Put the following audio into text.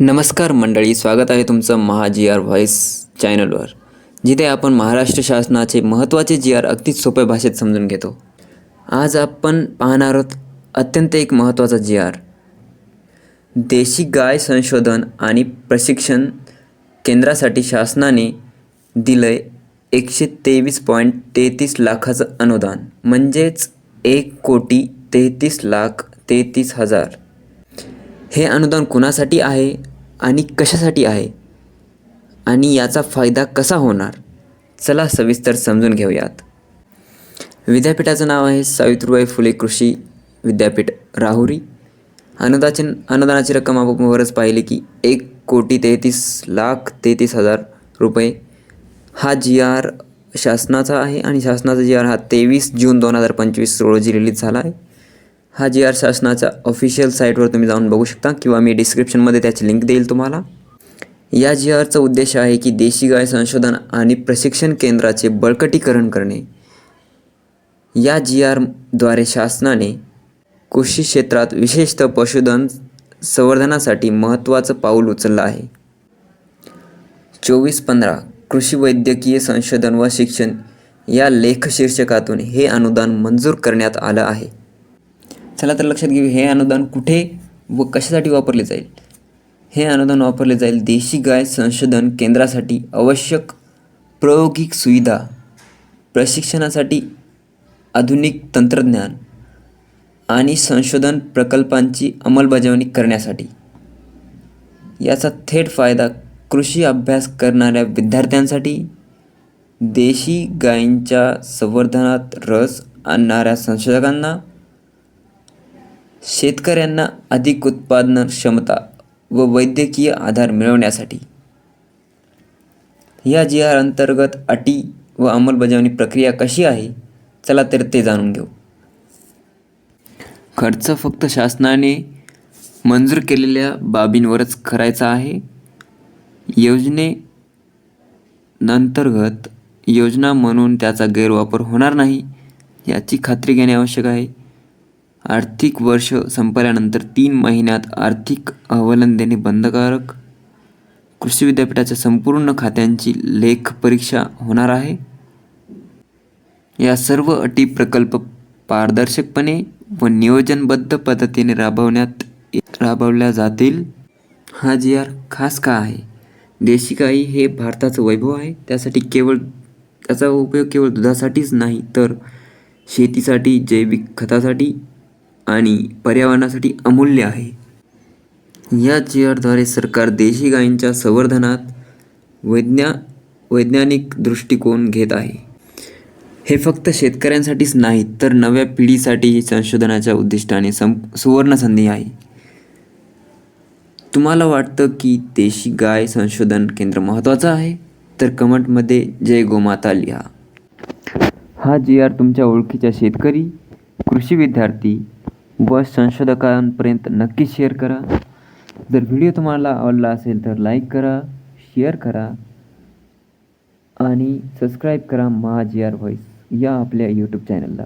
नमस्कार मंडळी स्वागत आहे तुमचं महा जी आर व्हॉईस चॅनलवर जिथे आपण महाराष्ट्र शासनाचे महत्त्वाचे जी आर अगदी सोप्या भाषेत समजून घेतो. आज आपण पाहणार आहोत अत्यंत एक महत्त्वाचा जी आर देशी गाय संशोधन आणि प्रशिक्षण केंद्रासाठी शासनाने दिलं एकशे तेवीस पॉईंट तेहतीस लाखाचं अनुदान म्हणजेच एक कोटी तेहतीस लाख तेहतीस हजार. हे अनुदान कुणासाठी आहे? आणि कशासाठी आहे? आणि याचा फायदा कसा होणार? चला सविस्तर समजून घेऊयात. विद्यापीठाचं नाव आहे सावित्रीबाई फुले कृषी विद्यापीठ राहुरी. अनुदाचे अनुदानाची रक्कम आपणवरच पाहिली की एक कोटी तेहतीस लाख तेहतीस हजार रुपये. हा जी आर शासनाचा आहे आणि शासनाचा जी आर हा तेवीस जून दोन हजार पंचवीस रोजी रिलीज झाला आहे. हा जी आर शासनाच्या ऑफिशियल साईटवर तुम्ही जाऊन बघू शकता किंवा मी डिस्क्रिप्शनमध्ये त्याची लिंक देईल तुम्हाला. या जी आरचा उद्देश आहे की देशी गाय संशोधन आणि प्रशिक्षण केंद्राचे बळकटीकरण करणे. या जी आरद्वारे शासनाने कृषी क्षेत्रात विशेषतः पशुधन संवर्धनासाठी महत्त्वाचं पाऊल उचललं आहे. चोवीस पंधरा कृषी वैद्यकीय संशोधन व शिक्षण या लेख शीर्षकातून हे अनुदान मंजूर करण्यात आलं आहे. चला तर लक्षात घेऊ हे अनुदान कुठे व कशासाठी वापरले जाईल? हे अनुदान वापरले जाईल देशी गाय संशोधन केंद्रासाठी आवश्यक प्रायोगिक सुविधा प्रशिक्षणासाठी आधुनिक तंत्रज्ञान आणि संशोधन प्रकल्पांची अंमलबजावणी करण्यासाठी. याचा थेट फायदा कृषी अभ्यास करणाऱ्या विद्यार्थ्यांसाठी देशी गायींच्या संवर्धनात रस आणणाऱ्या संशोधकांना शेतकऱ्यांना अधिक उत्पादन क्षमता व वैद्यकीय आधार मिळवण्यासाठी. या जी आर अंतर्गत अटी व अंमलबजावणी प्रक्रिया कशी आहे चला तर ते जाणून घेऊ. खर्च फक्त शासनाने मंजूर केलेल्या बाबींवरच करायचा आहे. योजने अंतर्गत योजना म्हणून त्याचा गैरवापर होणार नाही याची खात्री घेणे आवश्यक आहे. आर्थिक वर्ष संपल्यानंतर तीन महिन्यात आर्थिक अहवालन देणे बंधकारक. कृषी विद्यापीठाच्या संपूर्ण खात्यांची लेख परीक्षा होणार आहे. या सर्व अटी प्रकल्प पारदर्शकपणे व नियोजनबद्ध पद्धतीने राबवण्यात राबवल्या जातील. हा जी आर खास का आहे? देशी गाई हे भारताचं वैभव आहे. त्यासाठी केवळ त्याचा उपयोग केवळ दुधासाठीच नाही तर शेतीसाठी जैविक खतासाठी आणि पर्यावरणासाठी अमूल्य आहे. या जी आरद्वारे सरकार देशी गायींच्या संवर्धनात वैज्ञा वैज्ञानिक दृष्टिकोन घेत आहे. हे फक्त शेतकऱ्यांसाठीच नाही तर नव्या पिढीसाठीही संशोधनाच्या उद्दिष्टाने सं सुवर्णसंधी आहे. तुम्हाला वाटतं की देशी गाय संशोधन केंद्र महत्त्वाचं आहे? तर कमेंटमध्ये जय गोमाता लिहा. हा जी आर तुमच्या ओळखीच्या शेतकरी कृषी विद्यार्थी व संशोधकांपर्यंत नक्की शेअर करा. जर व्हिडिओ तुम्हाला आवडला असेल तर लाईक करा शेअर करा आणि सबस्क्राईब करा महा जी आर व्हॉईस या आपल्या यूट्यूब चॅनलला